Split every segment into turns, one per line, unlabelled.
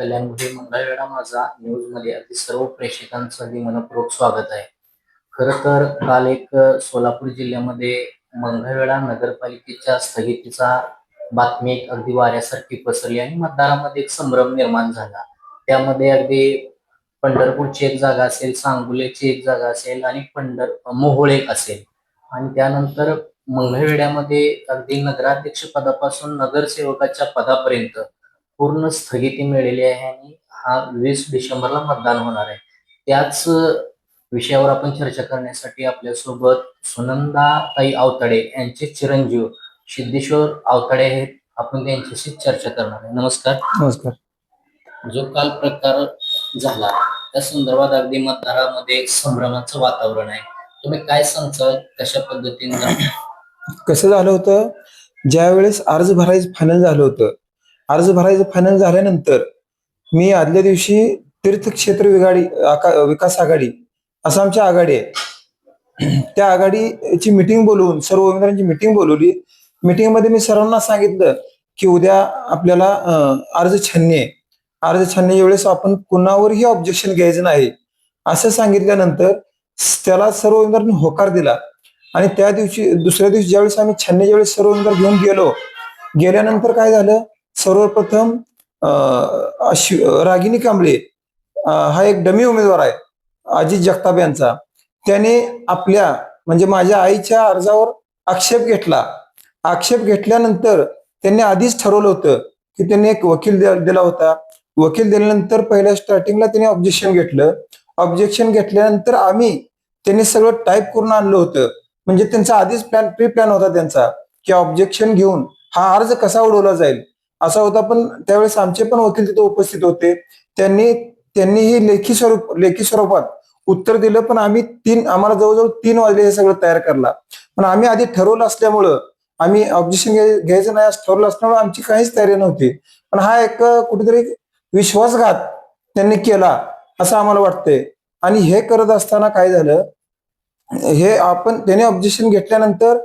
कल्याणमध्ये मंगळवेढा माझा न्यूजमध्ये अगदी सर्व प्रेक्षकांचं अगदी मनपूर्वक स्वागत आहे. खर तर काल एक सोलापूर जिल्ह्यामध्ये मंगळवेळा नगरपालिकेच्या स्थगितीचा बातमी एक अगदी वाऱ्यासारखी पसरली आणि मतदारामध्ये एक संभ्रम निर्माण झाला. त्यामध्ये अगदी पंढरपूरची एक जागा असेल सांगुलेची एक जागा असेल आणि पंढर मोहोळ एक असेल. आणि त्यानंतर मंगळवेड्यामध्ये अगदी नगराध्यक्ष पदापासून नगरसेवकाच्या पदापर्यंत पूर्ण स्थगिती मिळालेली आहे आणि हा वीस डिसेंबरला मतदान होणार आहे. त्याच विषयावर आपण चर्चा करण्यासाठी आपल्यासोबत सुनंदा ताई आवताडे यांचे चिरंजीव सिद्धेश्वर आवताडे आहेत आपण त्यांच्याशी चर्चा करणार आहे. नमस्कार.
नमस्कार.
जो काल प्रकार झाला त्या संदर्भात अगदी मतदारामध्ये संभ्रमाचं वातावरण आहे. तुम्ही काय सांगता कशा पद्धतीने?
कसं झालं होतं? ज्या वेळेस अर्ज भरायचं फायनल झालं होतं अर्ज भरायचं फायनल झाल्यानंतर मी आदल्या दिवशी तीर्थक्षेत्र विघाडी विकास आघाडी असं आमची आघाडी आहे. त्या आघाडीची मिटिंग बोलवून सर्व उमेदवारांची मिटिंग बोलवली. मिटिंगमध्ये मी सर्वांना सांगितलं की उद्या आपल्याला अर्ज छाननी आहे. अर्ज छाननीच्या वेळेस आपण कुणावरही ऑब्जेक्शन घ्यायचं नाही. असं सांगितल्यानंतर त्याला सर्व उमेदवारांनी होकार दिला. आणि त्या दिवशी दुसऱ्या दिवशी ज्यावेळेस आम्ही छन्नीच्या वेळेस सर्व उमेदवार घेऊन गेलो गेल्यानंतर काय झालं? सर्वप्रथम अं, रागिनी कांबळे हा एक डमी उमेदवार आहे अजित जगताप यांचा. त्याने आपल्या म्हणजे माझ्या आईच्या अर्जावर आक्षेप घेतला. आक्षेप घेतल्यानंतर त्यांनी आधीच ठरवलं होतं की त्यांनी एक वकील दिला होता. वकील दिल्यानंतर पहिल्या स्टार्टिंगला त्यांनी ऑब्जेक्शन घेतलं. ऑब्जेक्शन घेतल्यानंतर आम्ही त्यांनी सगळं टाईप करून आणलं होतं. म्हणजे त्यांचा आधीच प्लॅन प्री प्लॅन होता त्यांचा की ऑब्जेक्शन घेऊन हा अर्ज कसा उडवला जाईल. असा होता. पण त्यावेळेस आमचे पण वकील तिथे उपस्थित होते. त्यांनी त्यांनी ही लेखी स्वरूप लेखी स्वरूपात उत्तर दिलं पण आम्ही तीन आम्हाला जवळजवळ तीन वाजले हे सगळं तयार करला पण आम्ही आधी ठरवलं असल्यामुळं आम्ही ऑब्जेक्शन घ्यायचं नाही असं ठरवलं असल्यामुळे आमची काहीच तयारी नव्हती. पण हा एक कुठेतरी विश्वासघात त्यांनी केला असं आम्हाला वाटतंय. आणि हे करत असताना काय झालं हे आपण त्याने ऑब्जेक्शन घेतल्यानंतर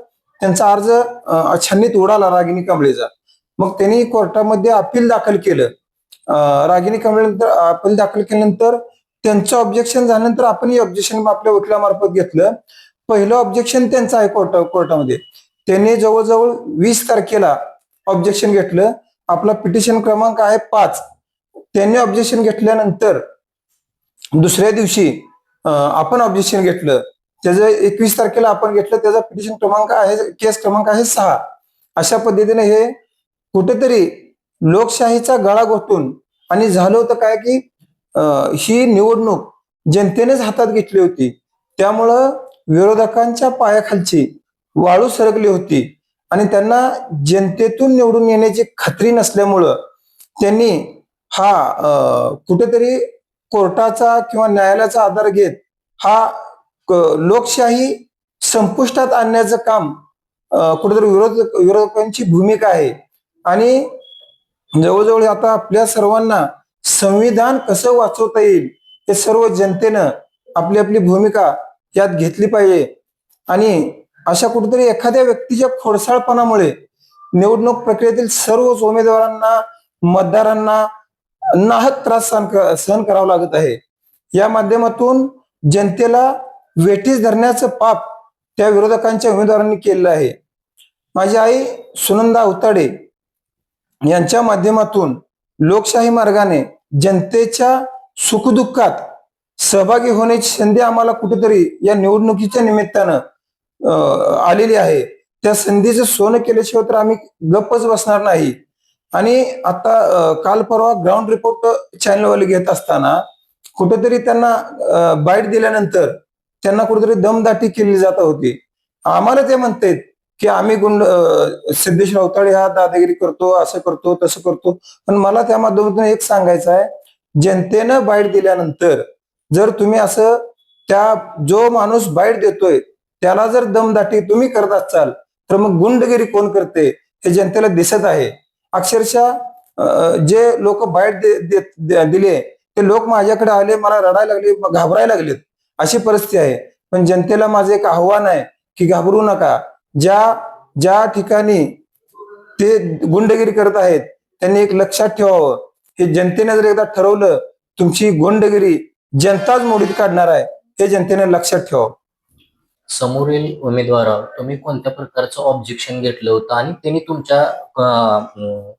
त्यांचा अर्ज छन्नीत उडाला रागिनी कांबळेचा. मग त्यांनी कोर्टामध्ये अपील दाखल केलं. रागिनी कमळेनंतर अपील दाखल केल्यानंतर त्यांचं ऑब्जेक्शन झाल्यानंतर आपण ऑब्जेक्शन आपल्या वकिलामार्फत घेतलं. पहिलं ऑब्जेक्शन त्यांचं आहे कोर्टा कोर्टामध्ये. त्यांनी जवळजवळ वीस तारखेला ऑब्जेक्शन घेतलं. आपला पिटिशन क्रमांक आहे पाच. त्यांनी ऑब्जेक्शन घेतल्यानंतर दुसऱ्या दिवशी आपण ऑब्जेक्शन घेतलं. त्याचं एकवीस तारखेला आपण घेतलं. त्याचा पिटिशन क्रमांक आहे केस क्रमांक आहे सहा. अशा पद्धतीने हे कुठेतरी लोकशाहीचा गळा घोटून आणि झालं होतं काय की ही निवडणूक जनतेनेच हातात घेतली होती. त्यामुळं विरोधकांच्या पायाखालची वाळू सरकली होती. आणि त्यांना जनतेतून निवडून येण्याची खात्री नसल्यामुळं त्यांनी हा कुठेतरी कोर्टाचा किंवा न्यायालयाचा आधार घेत हा क- लोकशाही संपुष्टात आणण्याचं काम कुठेतरी विरोध विरोधकांची भूमिका आहे. आणि जवळजवळ आता आपल्या सर्वांना संविधान कसं वाचवता येईल हे सर्व जनतेनं आपली आपली भूमिका यात घेतली पाहिजे. आणि अशा कुठेतरी एखाद्या व्यक्तीच्या खोडसाळपणामुळे निवडणूक प्रक्रियेतील सर्वच उमेदवारांना मतदारांना नाहक त्रास सहन क- सहन करावा लागत आहे. या माध्यमातून जनतेला वेठीस धरण्याचं पाप त्या विरोधकांच्या उमेदवारांनी केलेलं आहे. माझी आई सुनंदा उताडे यांच्या माध्यमातून लोकशाही मार्गाने जनतेच्या सुखदुःखात सहभागी होण्याची संधी आम्हाला कुठेतरी या निवडणुकीच्या निमित्तानं आलेली आहे. त्या संधीचं सोनं केल्याशिवाय तर आम्ही गप्पच बसणार नाही. आणि आता काल परवा ग्राउंड रिपोर्ट चॅनलवाले घेत असताना कुठेतरी त्यांना बाईट दिल्यानंतर त्यांना कुठेतरी दमदाटी केली जात होती. आम्हाला ते म्हणतात की आम्ही गुंड सिद्धेश सिद्धेश्वर हा दादागिरी करतो असं करतो तसं करतो. पण मला त्या माध्यमातून एक सांगायचं आहे जनतेनं बाईट दिल्यानंतर जर तुम्ही असं त्या जो माणूस बाईट देतोय त्याला जर दमदाटी तुम्ही करत असाल तर मग गुंडगिरी कोण करते हे जनतेला दिसत आहे. अक्षरशः जे लोक बाईट दे- देत- दे- दिले ते लोक माझ्याकडे आले मला रडायला लागले घाबरायला लागलेत अशी परिस्थिती आहे. पण जनतेला माझं एक आव्हान आहे की घाबरू नका. ज्या ज्या ठिकाणी ते गुंडगिरी करत आहेत त्यांनी एक लक्षात ठेवावं. हे जनतेने जर एकदा ठरवलं तुमची गोंडगिरी जनताच मोडीत काढणार आहे हे जनतेने लक्षात ठेवा
समोरील उमेदवारावर तुम्ही कोणत्या प्रकारचं ऑब्जेक्शन घेतलं होतं आणि त्यांनी तुमच्या अं,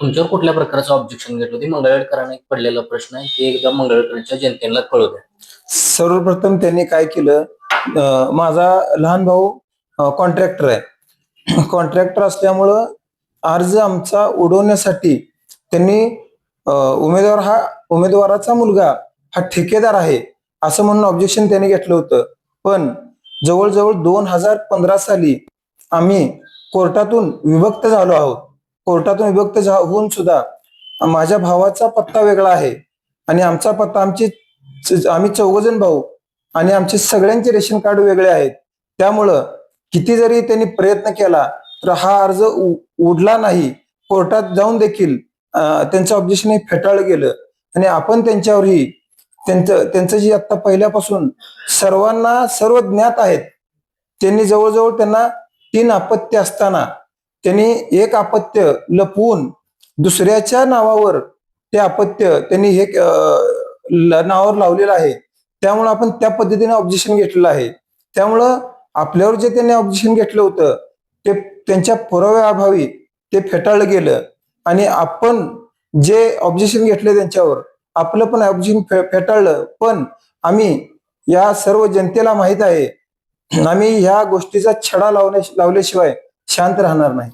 तुमच्यावर कुठल्या प्रकारचं ऑब्जेक्शन घेतलं होतं? मंगळवेडकरांना एक पडलेला प्रश्न आहे ते एकदा मंगळवेडकरांच्या जनतेला कळू द्या.
सर्वप्रथम त्यांनी काय केलं? अं, माझा लहान भाऊ कॉन्ट्रॅक्टर आहे. कॉन्ट्रॅक्टर असल्यामुळं अर्ज आमचा उडवण्यासाठी त्यांनी उमेदवार हा उमेदवाराचा मुलगा हा ठेकेदार आहे असं म्हणून ऑब्जेक्शन त्यांनी घेतलं होतं. पण जवळजवळ दोन हजार पंधरा साली आम्ही कोर्टातून विभक्त झालो आहोत. कोर्टातून विभक्त झा- होऊन सुद्धा माझ्या भावाचा पत्ता वेगळा आहे आणि आमचा पत्ता आमची आम्ही चौघजण भाऊ आणि आमचे सगळ्यांचे रेशन कार्ड वेगळे आहेत. त्यामुळं किती जरी त्यांनी प्रयत्न केला तर हा अर्ज उ- उडला नाही. कोर्टात जाऊन देखील त्यांचं ऑब्जेक्शन हे फेटाळलं गेलं. आणि आपण त्यांच्यावरही त्यांचं त्यांचं जी आता पहिल्यापासून सर्वांना सर्व ज्ञात आहेत त्यांनी जवळजवळ त्यांना तीन अपत्य असताना त्यांनी एक अपत्य लपवून दुसऱ्याच्या नावावर ते अपत्य त्यांनी हे नावावर लावलेलं आहे. त्यामुळे आपण त्या पद्धतीने ऑब्जेक्शन घेतलेलं आहे. त्यामुळं आपल्यावर जे त्यांनी ऑब्जेक्शन घेतलं होतं ते त्यांच्या पुराव्याअभावी ते फेटाळलं गेलं. आणि आपण जे ऑब्जेक्शन घेतले त्यांच्यावर आपलं पण ऑब्जेक्शन फेटाळलं. पण आम्ही या सर्व जनतेला माहीत आहे आम्ही ह्या गोष्टीचा छडा लावण्या लावल्याशिवाय शांत राहणार नाही.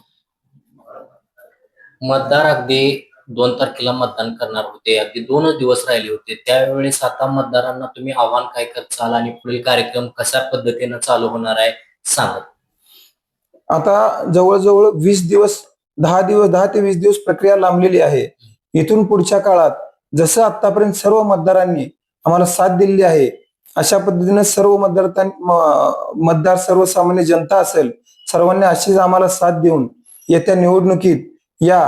मतदार अगदी दोन तारखेला मतदान करणार होते. अगदी दोनच दिवस राहिले होते. त्यावेळेस आता मतदारांना तुम्ही आव्हान काय करताल आणि पुढील कार्यक्रम कशा पद्धतीनं चालू होणार आहे सांगा.
आता जवळजवळ वीस दिवस दहा दिवस दहा ते वीस दिवस प्रक्रिया लांबलेली आहे. इथून पुढच्या काळात जसं आतापर्यंत सर्व मतदारांनी आम्हाला साथ दिलेली आहे अशा पद्धतीने सर्व मतदार मतदार सर्वसामान्य जनता असेल सर्वांनी अशीच आम्हाला साथ देऊन येत्या निवडणुकीत या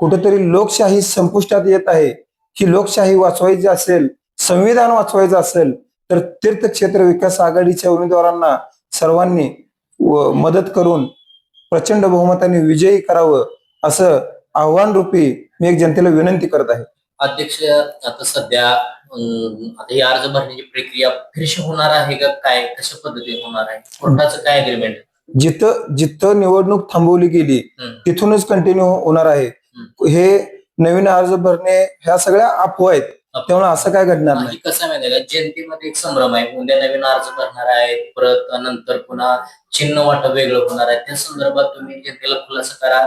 कुठेतरी लोकशाही संपुष्टात येत आहे. ही लोकशाही वाचवायची असेल संविधान वाचवायचं असेल तर तीर्थक्षेत्र विकास आघाडीच्या उमेदवारांना सर्वांनी मदत करून प्रचंड बहुमताने विजयी करावं असं आव्हान रूपी मी एक जनतेला विनंती करत आहे.
अध्यक्ष आता सध्या आता ही अर्ज भरण्याची प्रक्रिया फिरशी होणार आहे का? काय कशा पद्धतीने होणार आहे? कोर्टाचं काय अग्रीमेंट
जिथं जिथं निवडणूक थांबवली गेली. तिथूनच कंटिन्यू होणार आहे. हे नवीन अर्ज भरणे ह्या सगळ्या अफवा आहेत. त्यामुळे असं काय घडणार नाही.
कसं का? जनतेमध्ये एक संभ्रम आहे. उद्या नवीन अर्ज भरणार आहे परत नंतर पुन्हा चिन्ह वाटप वेगळं होणार आहे. त्या संदर्भात तुम्ही जनतेला खुलासा करा.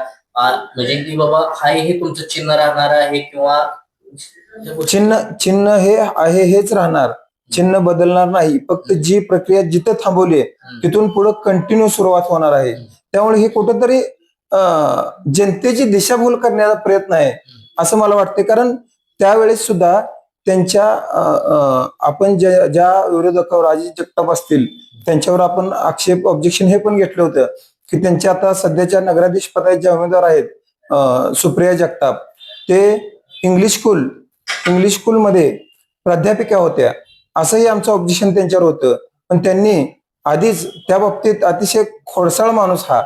म्हणजे की बाबा हाय हे तुमचं चिन्ह राहणार आहे किंवा
चिन्ह चिन्ह हे आहे हेच राहणार. चिन्ह बदलणार नाही. फक्त जी प्रक्रिया जिथं थांबवली आहे. तिथून पुढे कंटिन्यू सुरुवात होणार आहे. त्यामुळे हे कुठंतरी जनतेची दिशाभूल करण्याचा प्रयत्न आहे असं मला वाटते कारण त्यावेळेस सुद्धा त्यांच्या आपण ज्या ज्या विरोधकावर अजित जगताप असतील त्यांच्यावर आपण आक्षेप ऑब्जेक्शन हे पण घेतलं होतं की त्यांच्या आता सध्याच्या नगराधीश पदाचे उमेदवार आहेत सुप्रिया जगताप ते इंग्लिश स्कूल इंग्लिश स्कूलमध्ये प्राध्यापिका होत्या. असंही आमचं ऑब्जेक्शन त्यांच्यावर होतं. पण त्यांनी आधीच त्या बाबतीत अतिशय खोडसाळ माणूस हा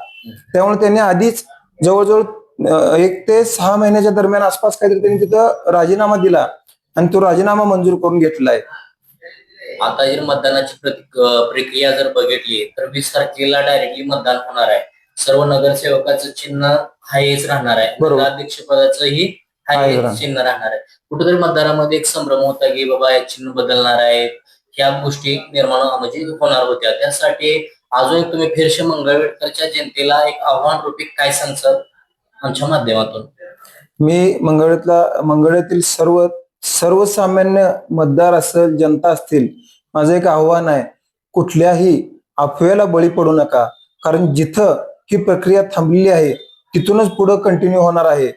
त्यामुळे त्यांनी आधीच जवळजवळ एक ते सहा महिन्याच्या दरम्यान आसपास काहीतरी त्यांनी तिथं राजीनामा दिला आणि तो राजीनामा मंजूर करून घेतला आहे.
आता जर मतदानाची प्रक्रिया जर बघितली तर वीस तारखेला डायरेक्टली मतदान होणार आहे. सर्व नगरसेवकाचं चिन्ह हायच राहणार आहे. अध्यक्ष पदाचंही
हाय
हाय
राहणार.
चिन्ह राहणार आहे. कुठेतरी मतदारामध्ये एक संभ्रम होता की बाबा हे चिन्ह बदलणार आहेत. ह्या गोष्टी निर्माण म्हणजे होणार होत्या. त्यासाठी अजून एक तुम्ही फिरशे मंगळवेडकरच्या जनतेला एक आव्हान रूपी काय सांगसाल आमच्या माध्यमातून?
मी मंगळवेतला मंगळवेतील सर्व सर्वसामान्य मतदार असेल जनता असतील माझं एक आव्हान आहे कुठल्याही अफवेला बळी पडू नका. कारण जिथं ही प्रक्रिया थांबलेली आहे तिथूनच पुढं कंटिन्यू होणार आहे.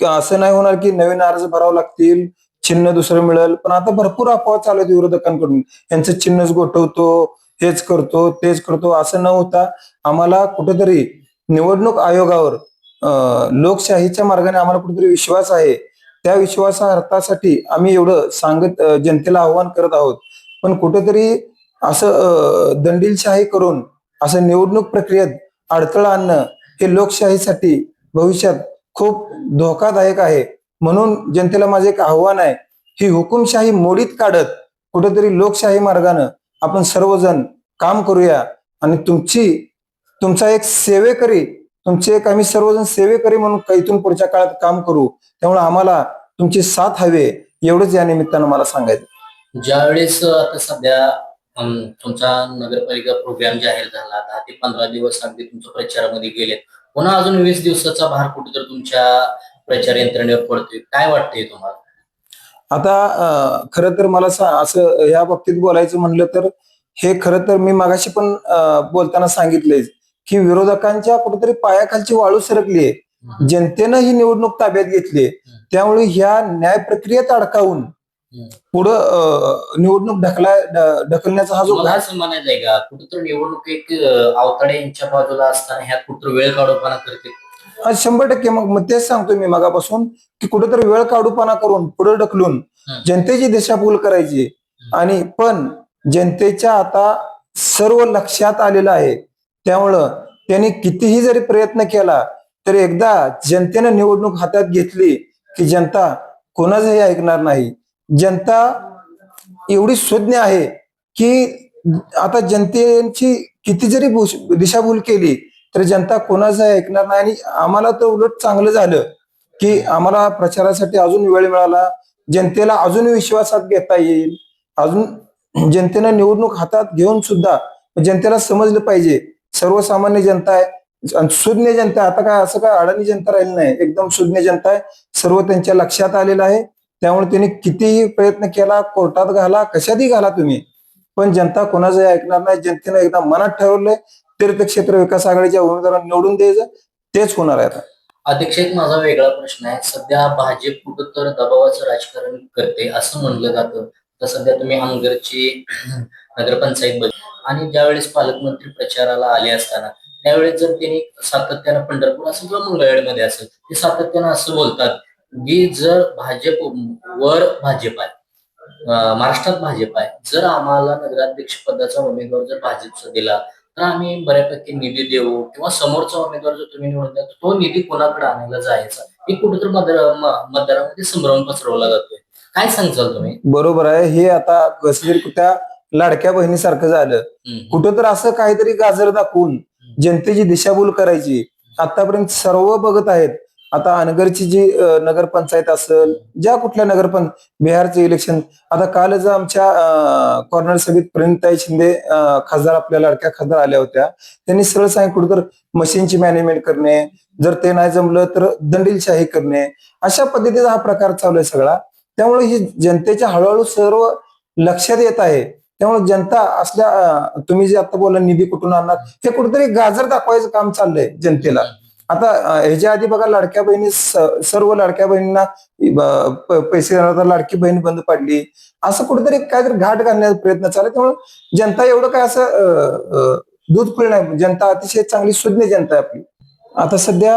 असं नाही होणार की नवीन अर्ज भरावं लागतील चिन्ह दुसरं मिळेल. पण आता भरपूर अफवा चालू आहेत विरोधकांकडून. यांचं चिन्हच गोठवतो हेच करतो तेच करतो असं न होता आम्हाला कुठेतरी निवडणूक आयोगावर लोकशाहीच्या मार्गाने आम्हाला कुठेतरी विश्वास आहे. त्या विश्वासार्थासाठी आम्ही एवढं सांगत जनतेला आव्हान करत आहोत. पण कुठेतरी असं दंडीलशाही करून असं निवडणूक प्रक्रियेत अडथळा आणणं हे लोकशाहीसाठी भविष्यात खूप धोकादायक आहे. म्हणून जनतेला माझं एक आव्हान आहे ही हुकुमशाही मोडीत काढत कुठेतरी लोकशाही मार्गानं आपण सर्वजण काम करूया आणि तुमची तुमचा एक सेवेकरी तुमचे एक आम्ही सर्वजण सेवेकरी म्हणून इथून पुढच्या काळात काम करू त्यामुळे आम्हाला तुमची साथ हवे एवढंच या निमित्तानं मला सांगायचं.
ज्यावेळेस आता सध्या तुमचा नगरपालिका प्रोग्राम जाहीर झाला दहा ते पंधरा दिवस अगदी तुमच्या प्रचारामध्ये गेले पुन्हा अजून वीस दिवसाचा भार कुठेतरी तुमच्या प्रचार यंत्रणेवर पडतोय. काय वाटतंय तुम्हाला?
आता खरं तर मला असं या बाबतीत बोलायचं म्हणलं तर हे खरं तर मी मागाशी पण बोलताना सांगितलंय की विरोधकांच्या कुठेतरी पायाखालची वाळू सरकली आहे जनतेनं ही निवडणूक ताब्यात घेतली त्यामुळे ह्या न्याय प्रक्रियेत अडकावून. पुढं निवडणूक ढकला ढकलण्याचा हा जो घाट
म्हणायचं आहे का? कुठेतरी निवडणूक एक अवताडे यांच्या बाजूला असताना ह्या कुठं वेळ काढूपणा करते.
शंभर टक्के मग मग तेच सांगतोय मी मगापासून की कुठेतरी वेळ काढूपणा करून पुढे ढकलून. जनतेची दिशाभूल करायची. आणि पण जनतेच्या आता सर्व लक्षात आलेलं आहे. त्यामुळं त्यांनी कितीही जरी प्रयत्न केला तरी एकदा जनतेनं निवडणूक हातात घेतली की जनता कोणाचंही ऐकणार नाही. जनता एवढी सुज्ञ आहे की आता जनतेची किती जरी दिशाभूल केली तर जनता कोणाचं ऐकणार नाही आणि आम्हाला तर उलट चांगलं झालं की आम्हाला प्रचारासाठी अजून वेळ मिळाला. जनतेला अजून विश्वासात घेता येईल. अजून जनतेनं निवडणूक हातात घेऊन सुद्धा जनतेला समजलं पाहिजे. सर्वसामान्य जनता आहे. आणि सुज्ञ जनता आता काय असं काय अडाणी जनता राहिली नाही. एकदम सुज्ञ जनता आहे. सर्व त्यांच्या लक्षात आलेलं आहे. त्यामुळे त्यांनी कितीही प्रयत्न केला कोर्टात घाला कशातही घाला तुम्ही. पण जनता कोणाचं ऐकणार नाही. जनतेनं एकदा मनात ठरवलंय. तीर्थक्षेत्र विकास आघाडीच्या उमेदवारांना निवडून द्यायचं तेच होणार आहे आता.
अध्यक्ष एक माझा वेगळा प्रश्न आहे. सध्या भाजप कुठं तर दबावाचं राजकारण करते असं म्हणलं जातं. तर सध्या तुम्ही आमगरची नगरपंचायत बघ. आणि ज्यावेळेस पालकमंत्री प्रचाराला आले असताना त्यावेळेस जर त्यांनी सातत्यानं पंढरपूर असेल किंवा मंगळवेढमध्ये असेल ते सातत्यानं असं बोलतात की जर भाजप वर भाजप आहे महाराष्ट्रात भाजप आहे जर आम्हाला नगराध्यक्ष पदाचा उमेदवार जर भाजपचा दिला तर आम्ही बऱ्यापैकी निधी देऊ किंवा समोरचा उमेदवार जर तुम्ही निवडून द्या तो निधी कोणाकडे आणायला जायचा? हे कुठेतरी मतदारामध्ये संभ्रम पसरवला जातोय. काय सांगचाल तुम्ही?
बरोबर आहे. हे आता कसं तरी त्या लाडक्या बहिणीसारखं झालं. कुठं तर असं काहीतरी गाजर दाखवून जनतेची दिशाभूल करायची. आतापर्यंत सर्व बघत आहेत. आता अनगरची जी नगरपंचायत असेल ज्या कुठल्या नगरपंच बिहारचे इलेक्शन आता कालच आमच्या कॉर्नर सभेत प्रणिताई शिंदे खासदार आपल्या लाडक्या खासदार आल्या होत्या. त्यांनी सरळ सांगितलं कुठं तर मशीनची मॅनेजमेंट करणे जर ते नाही जमलं तर दंडीलशाही करणे. अशा पद्धतीचा हा प्रकार चालू आहे सगळा. त्यामुळे ही जनतेच्या हळूहळू सर्व लक्षात येत आहे. त्यामुळे जनता असल्या तुम्ही जे आता बोला निधी कुठून आणणार हे कुठेतरी गाजर दाखवायचं काम चाललंय जनतेला. आता ह्याच्या आधी बघा लाडक्या बहिणी सर्व लाडक्या बहिणींना पैसे देणार लाडकी बहीण बंद पडली. असं कुठेतरी काहीतरी घाट घालण्याचा प्रयत्न चालला त्यामुळे जनता एवढं काय असं दूध पिळ नाही जनता अतिशय चांगली सुज्ञ जनता आहे आपली. आता सध्या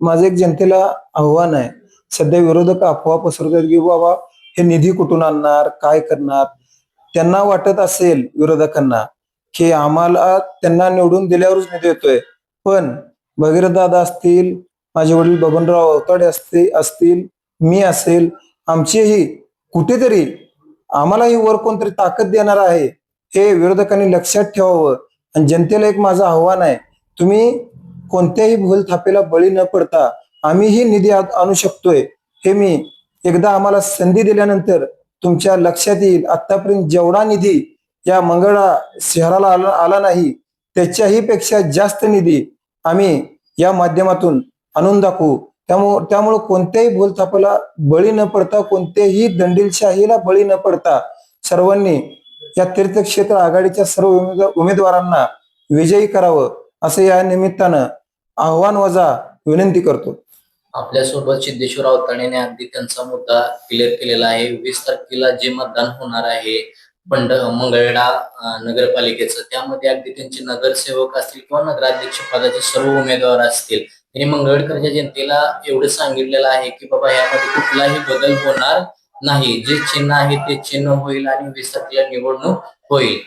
माझं एक जनतेला आव्हान आहे. सध्या विरोधक अफवा पसरवतात की बाबा हे निधी कुठून आणणार? काय करणार? त्यांना वाटत असेल विरोधकांना की आम्हाला त्यांना निवडून दिल्यावरच निधी येतोय. पण भगीरथदादा असतील माझे वडील बबनराव अवताडे असते असतील मी असेल आमचेही कुठेतरी आम्हालाही वर कोणतरी ताकद देणार आहे हे विरोधकांनी लक्षात ठेवावं. आणि जनतेला एक माझं आव्हान आहे तुम्ही कोणत्याही भूल थापेला बळी न पडता आम्हीही निधी आणू शकतोय हे मी एकदा आम्हाला संधी दिल्यानंतर तुमच्या लक्षात येईल. आतापर्यंत जेवढा निधी या मंगळा शहराला आला आला नाही त्याच्याही पेक्षा जास्त निधी आम्ही या माध्यमातून आणून दाखवू. त्यामुळे त्यामुळं कोणत्याही भूलथापाला बळी न पडता कोणत्याही दंडीलशाहीला बळी न पडता सर्वांनी या तीर्थक्षेत्र आघाडीच्या सर्व उमेदवारांना विजयी करावं असं या निमित्तानं आव्हान वजा विनंती करतो.
आपल्यासोबत सिद्धेश्वर अवताडेने अगदी त्यांचा मुद्दा क्लिअर केलेला आहे. वीस तारखेला जे मतदान होणार आहे पंढ मंगळवेढा नगरपालिकेचं. त्यामध्ये अगदी त्यांचे नगरसेवक असतील किंवा नगराध्यक्ष पदाचे सर्व उमेदवार असतील. त्यांनी मंगळकरच्या जनतेला एवढं सांगितलेलं आहे की बाबा यामध्ये कुठलाही बदल होणार नाही. जे चिन्ह आहे ते चिन्ह होईल आणि वीस तारखेला निवडणूक होईल.